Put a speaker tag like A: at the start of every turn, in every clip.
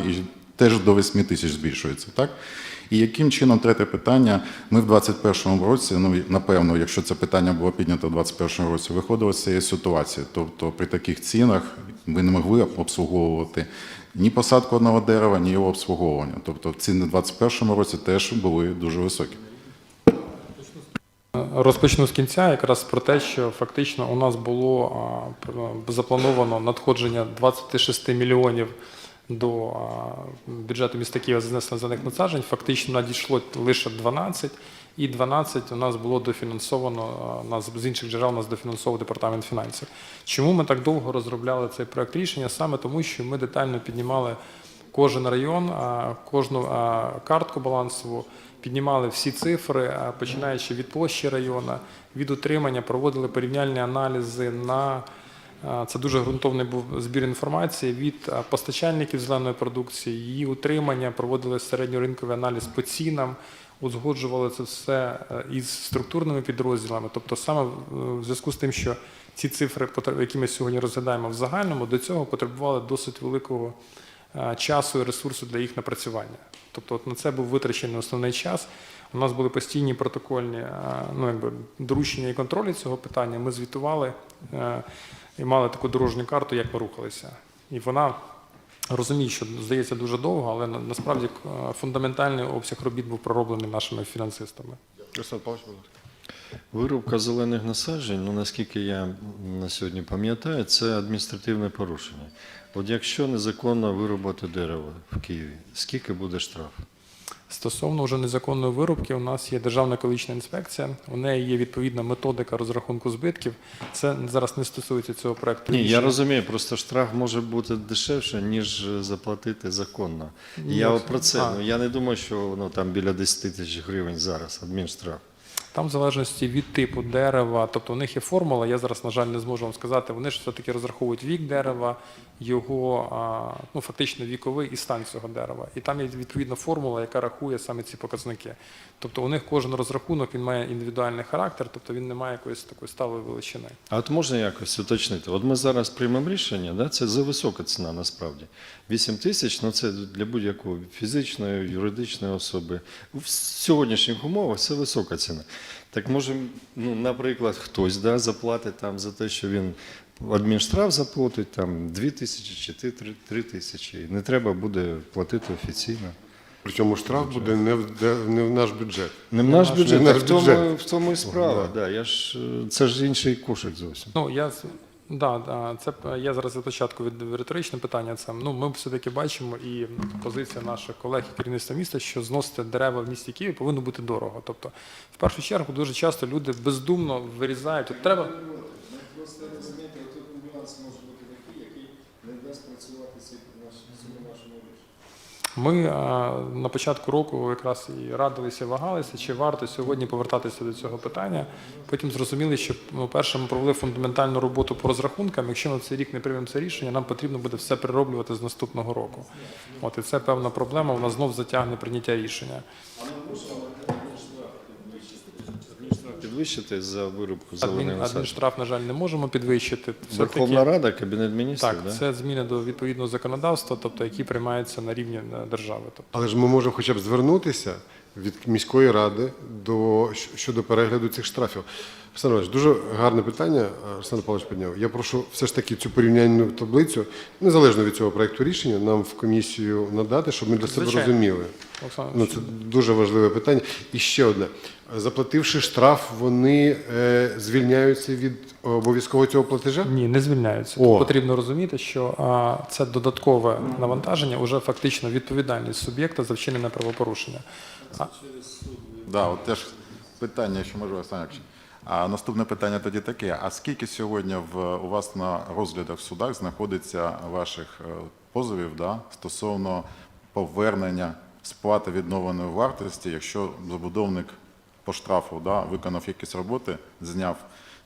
A: і теж до 8 тисяч збільшується, так? І яким чином третє питання? Ми в 2021 році, ну напевно, якщо це питання було піднято в 2021 році, виходили з цієї ситуації. Тобто при таких цінах ви не могли обслуговувати ні посадку одного дерева, ні його обслуговування. Тобто ціни в 2021 році теж були дуже високі.
B: Розпочну з кінця, якраз про те, що фактично у нас було заплановано надходження 26 мільйонів до бюджету міста Києва за знесення зелених насаджень. Фактично надійшло лише 12, і 12 у нас було дофінансовано нас з інших джерел. Нас дофінансовував департамент фінансів. Чому ми так довго розробляли цей проект рішення? Саме тому, що ми детально піднімали кожен район, кожну картку балансову, піднімали всі цифри, починаючи від площі району, від утримання, проводили порівняльні аналізи на це дуже ґрунтовний був збір інформації від постачальників зеленої продукції, її утримання, проводили середньоринковий аналіз по цінам, узгоджували це все е, із структурними підрозділами. Тобто, саме в- в зв'язку з тим, що ці цифри, які ми сьогодні розглядаємо в загальному, до цього потребували досить великого е, часу і ресурсу для їх напрацювання. Тобто, от на це був витрачений основний час. У нас були постійні протокольні е, ну, якби, доручення і контролі цього питання. Ми звітували е, і мали таку дорожню карту, як ми рухалися. І вона розуміє, що здається дуже довго, але насправді е, фундаментальний обсяг робіт був пророблений нашими фінансистами.
C: Руслан Павлович, будь ласка.
D: Вирубка зелених насаджень, ну наскільки я на сьогодні пам'ятаю, це адміністративне порушення. От якщо незаконно вирубати дерево в Києві, скільки буде штраф?
B: Стосовно вже незаконної вирубки, у нас є Державна екологічна інспекція. У неї є відповідна методика розрахунку збитків. Це зараз не стосується цього проекту.
D: Ні, я розумію, просто штраф може бути дешевше, ніж заплатити законно.
B: Ні,
D: я
B: це-
D: про це.
B: а.
D: Ну я не думаю, що воно там біля 10 тисяч гривень зараз, адмінштраф.
B: Там в залежності від типу дерева, тобто у них є формула, я зараз, на жаль, не зможу вам сказати. Вони ж все-таки розраховують вік дерева, його ну, фактично віковий і стан цього дерева. І там є відповідна формула, яка рахує саме ці показники. Тобто у них кожен розрахунок він має індивідуальний характер, тобто він не має якоїсь такої сталої величини.
D: А от можна якось уточнити? От ми зараз приймемо рішення, да? це за висока ціна насправді. 8 тисяч ну це для будь-якої фізичної, юридичної особи. В сьогоднішніх умовах це висока ціна. Так може, ну, наприклад, хтось да, заплатить там за те, що він адмінштраф заплатить там 2 тисячі чи 3, 3 тисячі. І не треба буде платити офіційно.
C: Причому штраф буде не в, не в наш бюджет.
D: Не в наш
B: наш-
D: бюджет,
C: не
D: в,
C: наш
D: в тому,
C: бюджет.
D: в тому і справа.
C: Да.
D: Да. я ж, е, це ж інший кошик зовсім.
B: Ну я да, да, це я зараз від початку від риторичне питання. Це ну ми все-таки бачимо і позиція наших колег і керівництва міста, що зносити дерева в місті Києві повинно бути дорого. Тобто, в першу чергу, дуже часто люди бездумно вирізають. От треба
D: Просто розумієте, тут нюанс може бути такий, який не дасть працювати цьому нашому
B: Ми на початку року якраз і радилися, вагалися, чи варто сьогодні повертатися до цього питання. Потім зрозуміли, що ну, перше ми провели фундаментальну роботу по розрахункам. Якщо на цей рік не приймемо це рішення, нам потрібно буде все перероблювати з наступного року. От і це певна проблема. Вона знов затягне прийняття рішення.
D: Підвищити за вирубку зелених
B: Адмін,
D: насаджень.
B: адмінштраф, на жаль, не можемо підвищити. Все-таки-
D: Верховна Рада, Кабінет міністрів,
B: так,
D: да?
B: це зміни до відповідного законодавства, тобто які приймаються на рівні е, держави. Тобто,
C: Але ж ми можемо хоча б звернутися від міської ради до, щ- щодо перегляду цих штрафів. Руслан Іванович, дуже гарне питання, а, Руслан Павлович підняв. Я прошу все ж таки цю порівняльну таблицю, незалежно від цього проекту рішення, нам в комісію надати, щоб ми для себе
B: Звичайно.
C: розуміли.
B: Олександр,
C: Ну, це дуже важливе питання. І ще одне. Заплативши штраф, вони е, звільняються від обов'язкового цього платежа?
B: Ні, не звільняються.
C: О.
B: Тут потрібно розуміти, що а, це додаткове навантаження, уже фактично відповідальність суб'єкта за вчинене правопорушення. А,
A: Да, от теж питання, що Олександр Яковлевич. А наступне питання тоді таке: а скільки сьогодні в у вас на розглядах в судах знаходиться ваших е, позовів да, стосовно повернення сплати відновленої вартості, якщо забудовник по штрафу да, виконав якісь роботи, зняв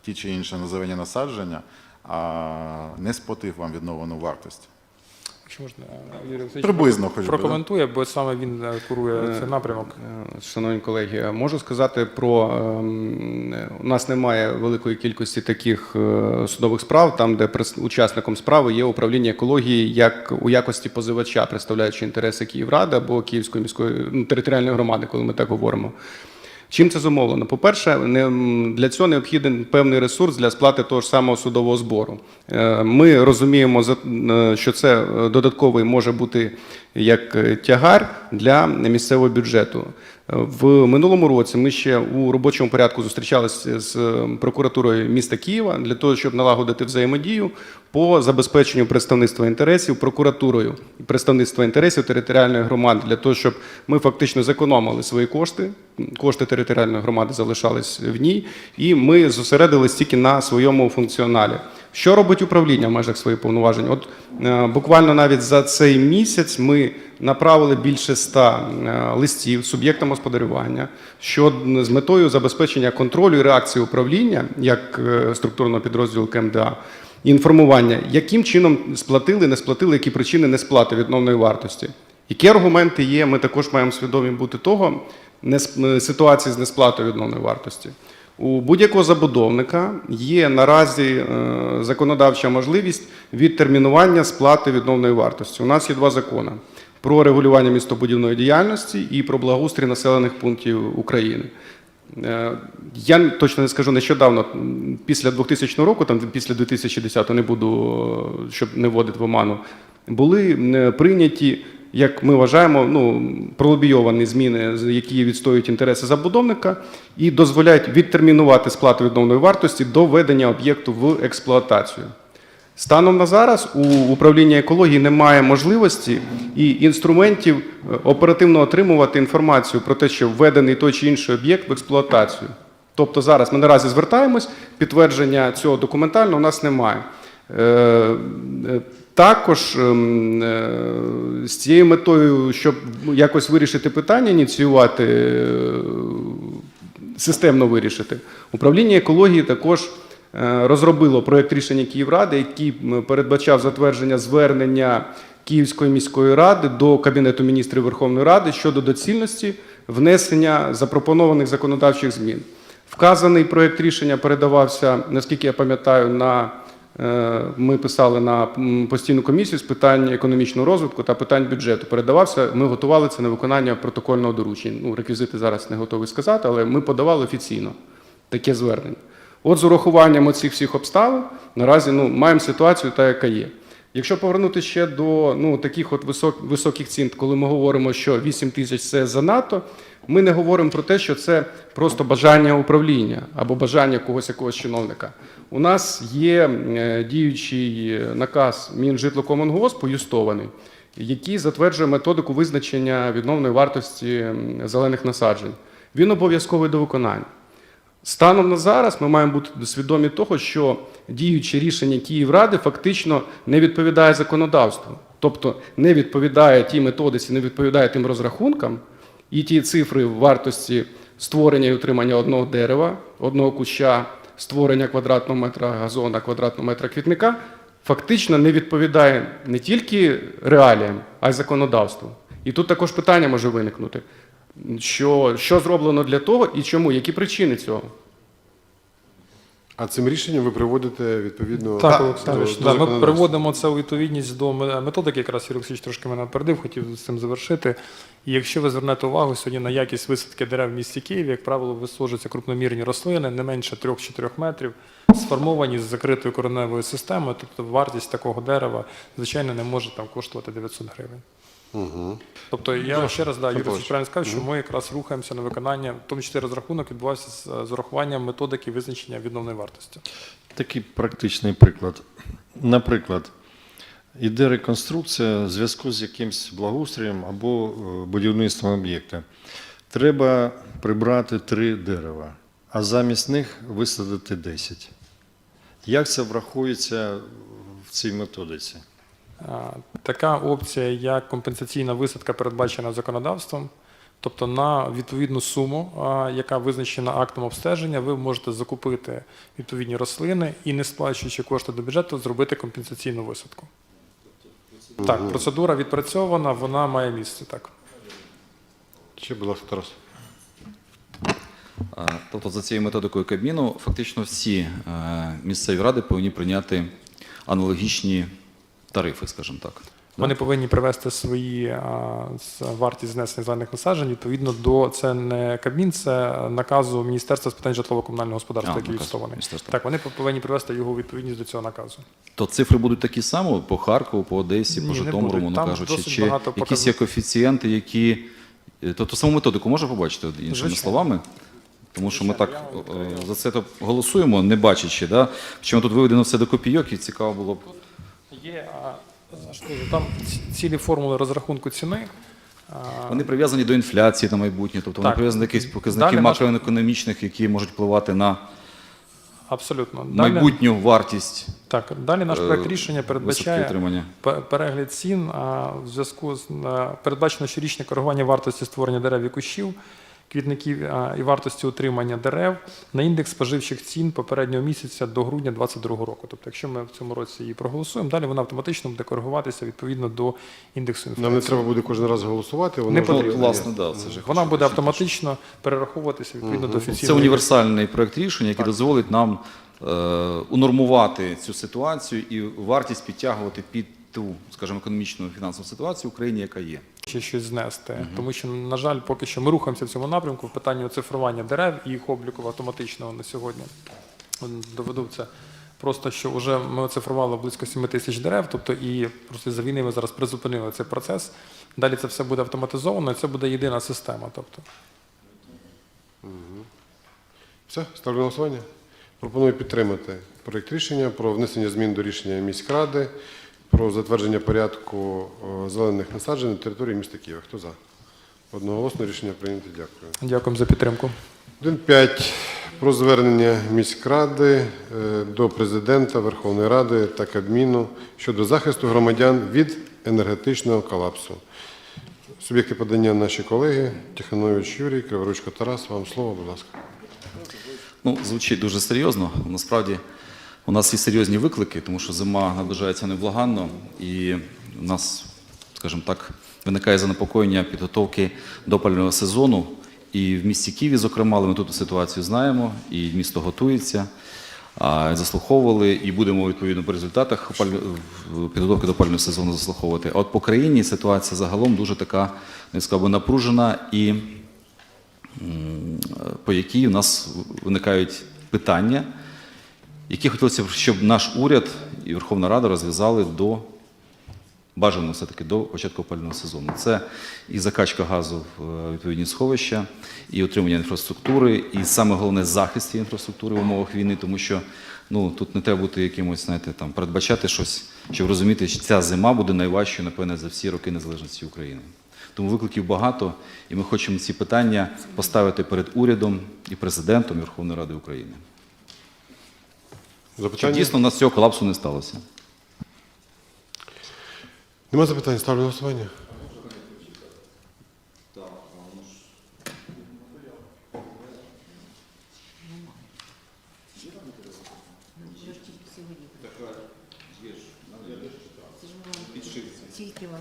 A: ті чи інші назовені насадження, а не сплатив вам відновлену вартість?
B: Якщо можна, Юрій Олексійович
A: Приблизно хоч би,
B: прокоментує, бо саме він е, курує цей напрямок.
E: Е, Шановні колеги, можу сказати про ем, у нас немає великої кількості таких е, судових справ, там де прес- учасником справи є управління екології як у якості позивача, представляючи інтереси Київради або Київської міської ну, територіальної громади, коли ми так говоримо. Чим це зумовлено? По-перше, для цього необхідний певний ресурс для сплати того ж самого судового збору. Е, Ми розуміємо, е, що це е, додатковий може бути як тягар для місцевого бюджету. В минулому році ми ще у робочому порядку зустрічалися з прокуратурою міста Києва для того, щоб налагодити взаємодію по забезпеченню представництва інтересів прокуратурою і представництва інтересів територіальної громади для того, щоб ми фактично зекономили свої кошти. Кошти територіальної громади залишались в ній, і ми зосередились тільки на своєму функціоналі. Що робить управління в межах своїх повноважень? От е, буквально навіть за цей місяць ми направили більше ста е, листів суб'єктам господарювання, що з метою забезпечення контролю і реакції управління як е, структурного підрозділу КМДА. Інформування, яким чином сплатили, не сплатили, які причини не сплати відновної вартості. Які аргументи є, ми також маємо свідомі бути того несп- ситуації з несплатою відновної вартості. У будь-якого забудовника є наразі е, законодавча можливість відтермінування сплати відновної вартості. У нас є два закони: про регулювання містобудівної діяльності і про благоустрій населених пунктів України. Е, Я точно не скажу нещодавно, після 2000 року, там після 2010 не буду, щоб не вводити в оману, були е, прийняті, як ми вважаємо, ну, пролобійовані зміни, які відстоюють інтереси забудовника і дозволяють відтермінувати сплату відновної вартості до введення об'єкту в експлуатацію. Станом на зараз у управління екології немає можливості і інструментів е, оперативно отримувати інформацію про те, що введений той чи інший об'єкт в експлуатацію. Тобто зараз ми наразі звертаємось, підтвердження цього документально у нас немає. Е, е, Також ем, з цією метою, щоб якось вирішити питання, ініціювати системно вирішити. Управління екології також розробило проєкт рішення Київради, який передбачав затвердження звернення Київської міської ради до Кабінету міністрів Верховної Ради щодо доцільності внесення запропонованих законодавчих змін. Вказаний проєкт рішення передавався, наскільки я пам'ятаю, на е, ми писали на постійну комісію з питань економічного розвитку та питань бюджету. Передавався, ми готували це на виконання протокольного доручення. Ну, реквізити зараз не готовий сказати, але ми подавали офіційно таке звернення. От з урахуванням оцих всіх обставин наразі ну, маємо ситуацію та, яка є. Якщо повернути ще до ну, таких от висок, високих цін, коли ми говоримо, що 8 тисяч це занадто, ми не говоримо про те, що це просто бажання управління або бажання когось якогось чиновника. У нас є е, діючий наказ Мінжитлокомунгоспу юстований, який затверджує методику визначення відновної вартості зелених насаджень. Він обов'язковий до виконання. Станом на зараз ми маємо бути свідомі того, що діюче рішення Київради фактично не відповідає законодавству, тобто не відповідає тій методиці, не відповідає тим розрахункам і ті цифри вартості створення і утримання одного дерева, одного куща, створення квадратного метра газона, квадратного метра квітника, фактично не відповідає не тільки реаліям, а й законодавству. І тут також питання може виникнути. Що, що зроблено для того і чому? Які причини цього?
C: А цим рішенням ви приводите відповідно
B: Так,
C: до-
B: Олександрович,
C: до
B: да, ми приводимо це у відповідність до методики, якраз Юрій Олексійович трошки мене напередив, хотів з цим завершити. І якщо ви звернете увагу сьогодні на якість висадки дерев в місті Києві, як правило, висаджуються крупномірні рослини, не менше 3-4 метрів, сформовані з закритою кореневою системою, тобто вартість такого дерева, звичайно, не може там коштувати 900 гривень. Тобто я ще раз да, Юрій правильно сказав, що ми якраз рухаємося на виконання, в тому числі розрахунок відбувався з, з урахуванням методики визначення відновної вартості.
D: Такий практичний приклад. Наприклад, іде реконструкція в зв'язку з якимсь благоустроєм або е, будівництвом об'єкта. Треба прибрати три дерева, а замість них висадити 10. Як це врахується в цій методиці?
B: Така опція, як компенсаційна висадка, передбачена законодавством. Тобто на відповідну суму, яка визначена актом обстеження, ви можете закупити відповідні рослини і, не сплачуючи кошти до бюджету, зробити компенсаційну висадку. Так, процедура відпрацьована, вона має місце. Так.
C: Ще, будь ласка, Тарас.
F: Тобто за цією методикою Кабміну фактично всі е, місцеві ради повинні прийняти аналогічні тарифи, скажімо так.
B: Вони повинні привести свої а, вартість знесення зелених насаджень відповідно до це не Кабмін, це наказу Міністерства з питань житлово-комунального господарства, який
F: міністерства.
B: Так, вони повинні привести його у відповідність до цього наказу.
F: То цифри будуть такі самі по Харкову, по Одесі,
B: Ні,
F: по Житомиру,
B: будуть.
F: кажучи, чи якісь є коефіцієнти, які. е, Тобто саму методику можна побачити іншими
B: Звичайно.
F: словами? Тому що ми так е, за це то голосуємо, не бачачи. Да? Чому тут виведено все до копійок, і цікаво було б.
B: Є там цілі формули розрахунку ціни.
F: Вони прив'язані до інфляції на майбутнє, тобто вони прив'язані до якихось показників макроекономічних, які можуть впливати на
B: Абсолютно. Далі,
F: майбутню вартість
B: так, далі наш
F: Е,
B: проект рішення передбачає перегляд цін в зв'язку з передбачено щорічне коригування вартості створення дерев і кущів, квітників і вартості утримання дерев на індекс споживчих цін попереднього місяця до грудня 2022 року. Тобто, якщо ми в цьому році її проголосуємо, далі вона автоматично буде коригуватися відповідно до індексу інфляції.
C: Нам не треба буде кожен раз голосувати. Воно
B: Не
C: вже
B: потрібно.
F: власне, да, це ж
B: Вона буде автоматично перераховуватися відповідно до офіційного
F: Це універсальний проект рішення, який дозволить нам е, унормувати цю ситуацію і вартість підтягувати під ту, скажімо, економічну фінансову ситуацію в Україні, яка є.
B: Ще щось знести. Тому що, на жаль, поки що ми рухаємося в цьому напрямку в питанні оцифрування дерев і їх обліку автоматичного на сьогодні. Доведу це просто, що вже ми оцифрували близько 7 тисяч дерев, тобто і просто за війни ми зараз призупинили цей процес. Далі це все буде автоматизовано, і це буде єдина система. Тобто,
C: Все, ставлю голосування. Пропоную підтримати проєкт рішення про внесення змін до рішення міськради про затвердження порядку зелених насаджень на території міста Києва. Хто за? Одноголосно рішення прийнято. Дякую.
B: дякуємо за підтримку.
C: 1.5. Про звернення міськради е, до президента Верховної Ради та Кабміну щодо захисту громадян від енергетичного колапсу. Суб'єкти подання наші колеги Тиханович Юрій, Криворучко Тарас. Вам слово, будь ласка.
F: Ну, звучить дуже серйозно. Насправді у нас є серйозні виклики, тому що зима наближається невблаганно, і у нас, скажімо так, виникає занепокоєння підготовки до опалювального сезону. І в місті Києві, зокрема, але ми тут ситуацію знаємо, і місто готується. Заслуховували і будемо відповідно по результатах підготовки до опалювального сезону заслуховувати. А от по країні ситуація загалом дуже така, сказав напружена і по якій у нас виникають питання, які хотілося б, щоб наш уряд і Верховна Рада розв'язали до бажано все-таки до початку опалювального сезону. Це і закачка газу в е, відповідні сховища, і отримання інфраструктури, і саме головне захист цієї інфраструктури в умовах війни, тому що ну, тут не треба бути якимось, знаєте, там, передбачати щось, щоб розуміти, що ця зима буде найважчою, напевне, за всі роки незалежності України. Тому викликів багато, і ми хочемо ці питання поставити перед урядом і президентом Верховної Ради України.
C: Запитання?
F: дійсно у нас цього колапсу не сталося.
C: Нема запитань, ставлю на голосування.
G: Тільки вам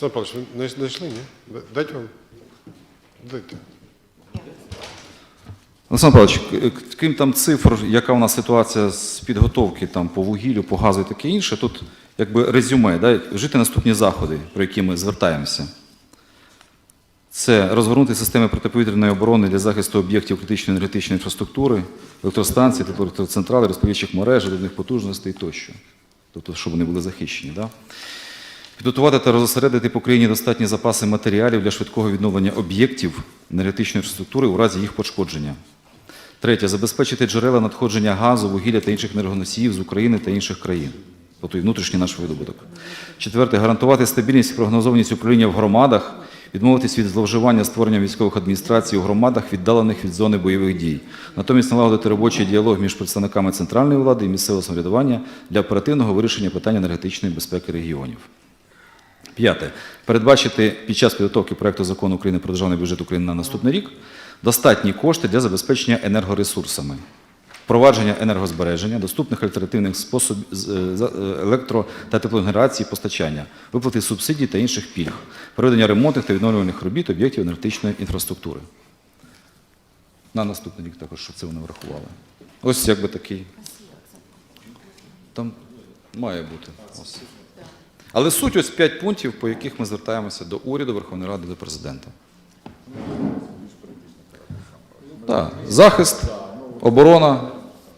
C: Павлович, ви знайшли, ні? Дайте вам. Дайте.
F: Олександр Павлович, крім там цифр, яка у нас ситуація з підготовки там, по вугіллю, по газу і таке інше, тут якби резюме, да, вжити наступні заходи, про які ми звертаємося. Це розгорнути системи протиповітряної оборони для захисту об'єктів критичної енергетичної інфраструктури, електростанцій, електроцентрали, розповідчих мереж, доданих потужностей тощо. Тобто, щоб вони були захищені. Да? Підготувати та розосередити по країні достатні запаси матеріалів для швидкого відновлення об'єктів енергетичної інфраструктури у разі їх пошкодження. Третє. Забезпечити джерела надходження газу, вугілля та інших енергоносіїв з України та інших країн. Тобто і внутрішній наш видобуток. Четверте. Гарантувати стабільність і прогнозованість управління в громадах, відмовитись від зловживання створенням військових адміністрацій у громадах, віддалених від зони бойових дій. Натомість налагодити робочий діалог між представниками центральної влади і місцевого самоврядування для оперативного вирішення питань енергетичної безпеки регіонів. П'яте. Передбачити під час підготовки проекту закону України про державний бюджет України на наступний рік достатні кошти для забезпечення енергоресурсами. впровадження енергозбереження, доступних альтернативних способів е, е, електро та теплогенерації постачання, виплати субсидій та інших пільг, проведення ремонтних та відновлювальних робіт об'єктів енергетичної інфраструктури. На наступний рік також, щоб це вони врахували. Ось якби такий. Там має бути. Ось. Але суть ось п'ять пунктів, по яких ми звертаємося до уряду, Верховної Ради, до президента. Так. Захист, оборона,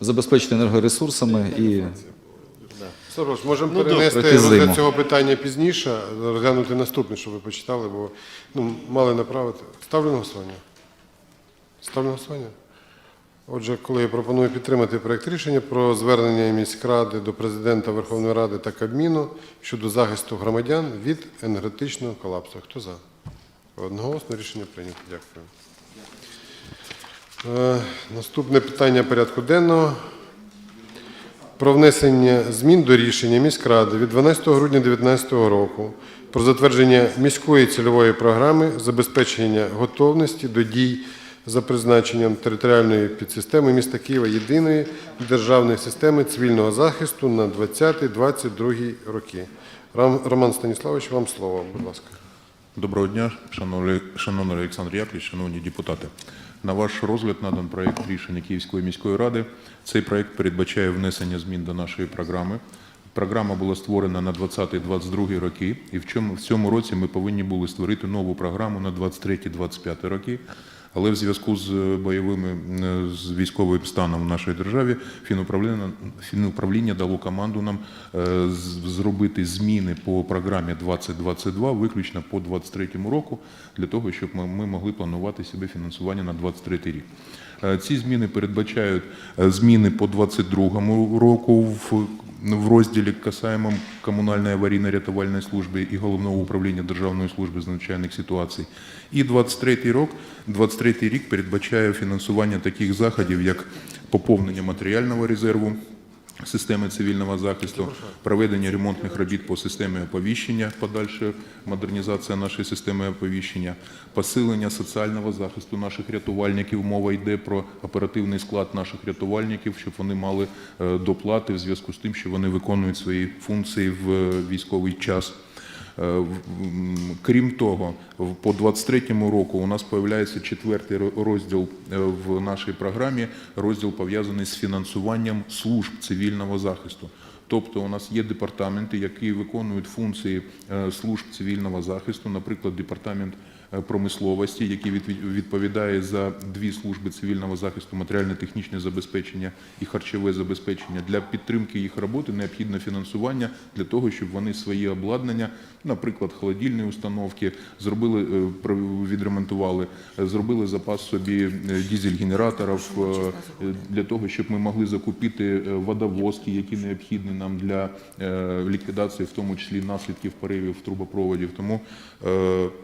F: забезпечити енергоресурсами і
C: Сорош, можемо
D: Ну,
C: перенести
F: добре.
C: Розгляд цього питання пізніше, розглянути наступне, щоб ви почитали, бо ну, мали направити. Ставлю на голосування. Ставлю на голосування. Отже, коли я пропоную підтримати проект рішення про звернення міськради до президента Верховної Ради та Кабміну щодо захисту громадян від енергетичного колапсу. Хто за? Одноголосно рішення прийнято. Дякую. Е, наступне питання порядку денного про внесення змін до рішення міськради від 12 грудня 2019 року про затвердження міської цільової програми забезпечення готовності до дій за призначенням територіальної підсистеми міста Києва єдиної державної системи цивільного захисту на 20-22 роки. Роман Станіславович, вам слово, будь ласка.
G: Доброго дня, шановний, Олександр Яковлевич, шановні депутати. На ваш розгляд надан проект рішення Київської міської ради. Цей проект передбачає внесення змін до нашої програми. Програма була створена на 20-22 роки, і в цьому, році ми повинні були створити нову програму на 23-25 роки. Але в зв'язку з бойовими е, з військовим станом в нашій державі фінуправління, фінуправління дало команду нам е, зробити зміни по програмі 2022 виключно по 23 року, для того, щоб ми, могли планувати себе фінансування на 23 рік. Е, Ці зміни передбачають е, зміни по 22 року в в розділі касаємо комунальної аварійно-рятувальної служби і головного управління Державної служби з надзвичайних ситуацій. І 23 рік, 23 рік передбачає фінансування таких заходів, як поповнення матеріального резерву системи цивільного захисту, проведення ремонтних робіт по системі оповіщення, подальша модернізація нашої системи оповіщення, посилення соціального захисту наших рятувальників. Мова йде про оперативний склад наших рятувальників, щоб вони мали е, доплати в зв'язку з тим, що вони виконують свої функції в е, військовий час. Е, Крім того, по 23-му року у нас з'являється четвертий розділ е, в нашій програмі, розділ пов'язаний з фінансуванням служб цивільного захисту. Тобто у нас є департаменти, які виконують функції е, служб цивільного захисту, наприклад, департамент промисловості, який від- відповідає за дві служби цивільного захисту, матеріально-технічне забезпечення і харчове забезпечення. Для підтримки їх роботи необхідне фінансування для того, щоб вони свої обладнання, наприклад, холодильні установки, зробили, е, відремонтували, е, зробили запас собі е, дізель-генераторів для того, щоб ми могли закупити водовозки, які необхідні нам для ліквідації, в тому числі наслідків поривів трубопроводів. Тому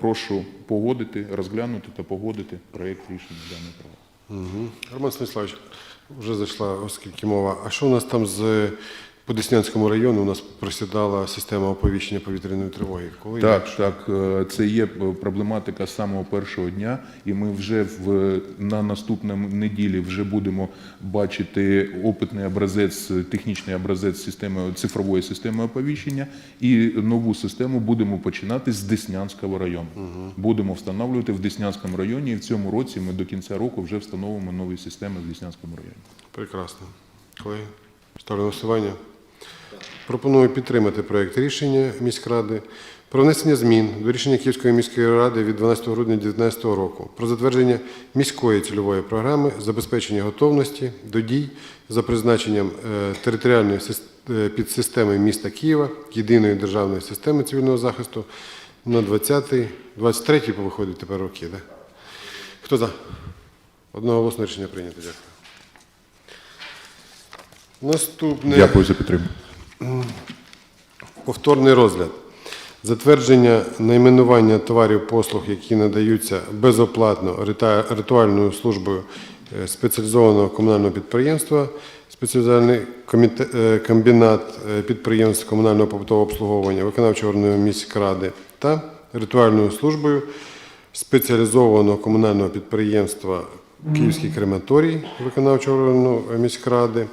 G: прошу погодити, розглянути та погодити проєкт рішення даної права.
C: Угу. Роман Станіславович, вже зайшла, оскільки мова. А що у нас там з по Деснянському району? У нас просідала система оповіщення повітряної тривоги. Коли
G: Так, так, е, це є проблематика з самого першого дня, і ми вже в на наступному неділі вже будемо бачити опитний образець, технічний образець системи цифрової системи оповіщення, і нову систему будемо починати з Деснянського району. Будемо встановлювати в Деснянському районі. І в цьому році ми до кінця року вже встановимо нові системи в Деснянському районі.
C: Прекрасно. Колеги, ставлю голосування. Пропоную підтримати проект рішення міськради про внесення змін до рішення Київської міської ради від 12 грудня 2019 року про затвердження міської цільової програми забезпечення готовності до дій за призначенням е, територіальної е, підсистеми міста Києва єдиної державної системи цивільного захисту на 20-й, 23-й виходить тепер роки. Да? Хто за? Одноголосне рішення прийнято. Дякую. Наступне
G: Дякую за підтримку.
C: Повторний розгляд. Затвердження найменування товарів послуг, які надаються безоплатно ритуальною службою е, спеціалізованого комунального підприємства, спеціальний е, комбінат е, підприємств комунального побутового обслуговування, виконавчого органу міськради та ритуальною службою спеціалізованого комунального підприємства Київський крематорій виконавчого органу міськради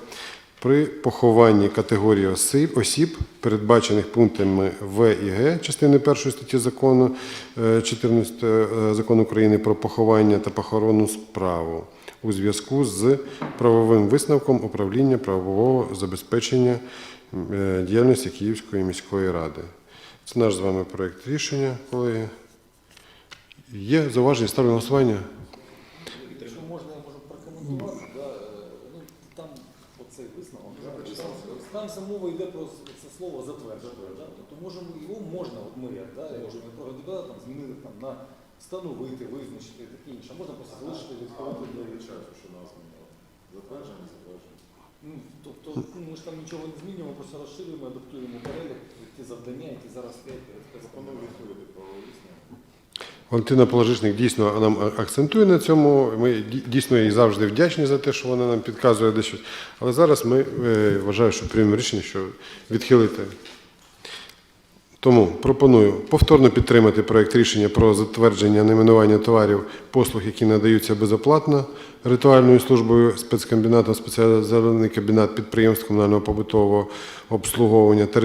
C: при похованні категорії осіб, осіб, передбачених пунктами В і Г частини 1 статті закону е, 14 е, закону України про поховання та похоронну справу у зв'язку з правовим висновком управління правового забезпечення е, діяльності Київської міської ради. Це наш з вами проєкт рішення, колеги. Є зауваження, ставлю голосування.
H: Якщо можна, я можу прокоментувати. Да, е, ну, там оцей висновок, да, там, там мова йде про це слово затверджувати. Да? Тобто можемо, його можна, от ми як, да, народний депутат, там, змінити там, на встановити, визначити і таке інше. Можна просто залишити відповідно для часу, що нас Затвердження, затвердження. Ну, тобто ну, ми ж там нічого не змінюємо, просто розширюємо, адаптуємо перелік, ті завдання, які зараз стоять перед законом відповіді про висновок.
C: Валентина Положичник дійсно нам акцентує на цьому. Ми дійсно їй завжди вдячні за те, що вона нам підказує дещо. Але зараз ми е, вважаю, що приймемо рішення, що відхилити. Тому пропоную повторно підтримати проект рішення про затвердження найменування товарів послуг, які надаються безоплатно ритуальною службою спецкомбінату спеціалізований кабінет підприємств комунального побутового обслуговування та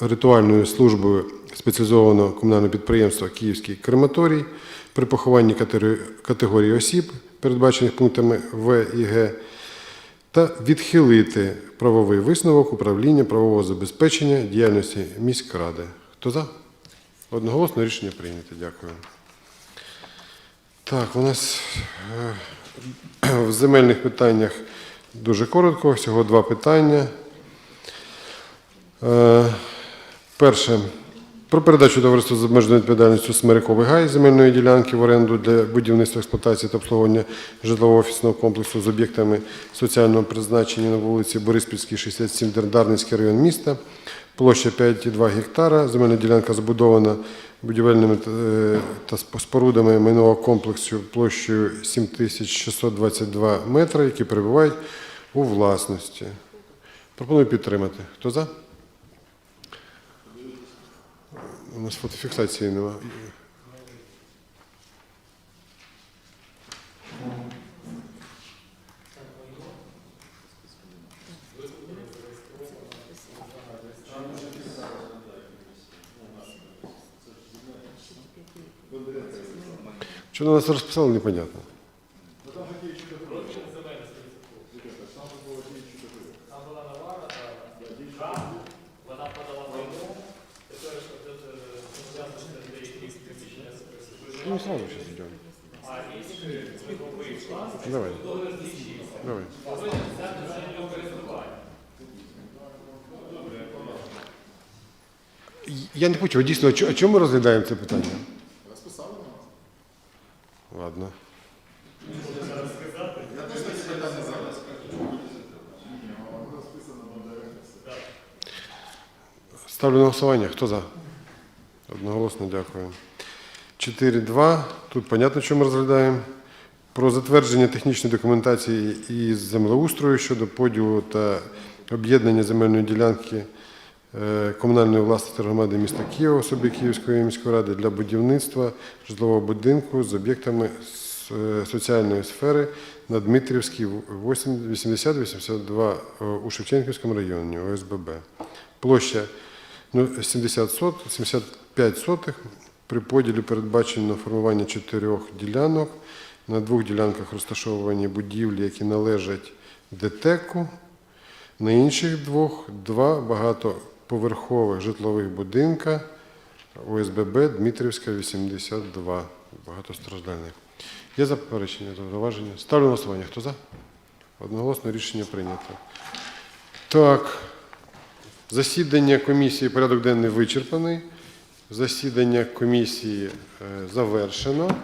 C: ритуальною службою спеціалізованого комунального підприємства Київський крематорій при похованні категорії- осіб, передбачених пунктами В і Г, та відхилити правовий висновок управління правового забезпечення діяльності міськради. Хто за? Одноголосно рішення прийнято. Дякую. Так, у нас е, в земельних питаннях дуже коротко, всього два питання. Е, Перше. Про передачу товариству з обмеженою відповідальністю Смириковий гай земельної ділянки в оренду для будівництва експлуатації та обслуговування житлового офісного комплексу з об'єктами соціального призначення на вулиці Бориспільській, 67, Дарницький район міста. Площа 5,2 гектара. Земельна ділянка забудована будівельними е, та спорудами майнового комплексу площею 7622 метри, які перебувають у власності. Пропоную підтримати. Хто за? У нас фотофіксації немає. Що на нас розписали, непонятно. Ну, сразу сейчас идем. Давай. Давай. Я не хочу, дійсно, а чому ми розглядаємо це питання? Ладно. Ставлю на голосування. Хто за? Одноголосно дякую. 4.2. Тут понятно, що ми розглядаємо. Про затвердження технічної документації із землеустрою щодо поділу та об'єднання земельної ділянки е, комунальної власності громади міста Києва, особі Київської міської ради для будівництва житлового будинку з об'єктами е, соціальної сфери на Дмитрівській 80-82 е, у Шевченківському районі ОСББ. Площа ну, 70 сот, 75 сотих. При поділі передбачено формування чотирьох ділянок. На двох ділянках розташовані будівлі, які належать ДТЕКу. На інших двох два багатоповерхових житлових будинка ОСББ Дмитрівська, 82, багатостраждальних. Є заперечення, зауваження? Ставлю на голосування. Хто за? Одноголосно рішення прийнято. Так, засідання комісії, порядок денний вичерпаний. Засідання комісії е, завершено.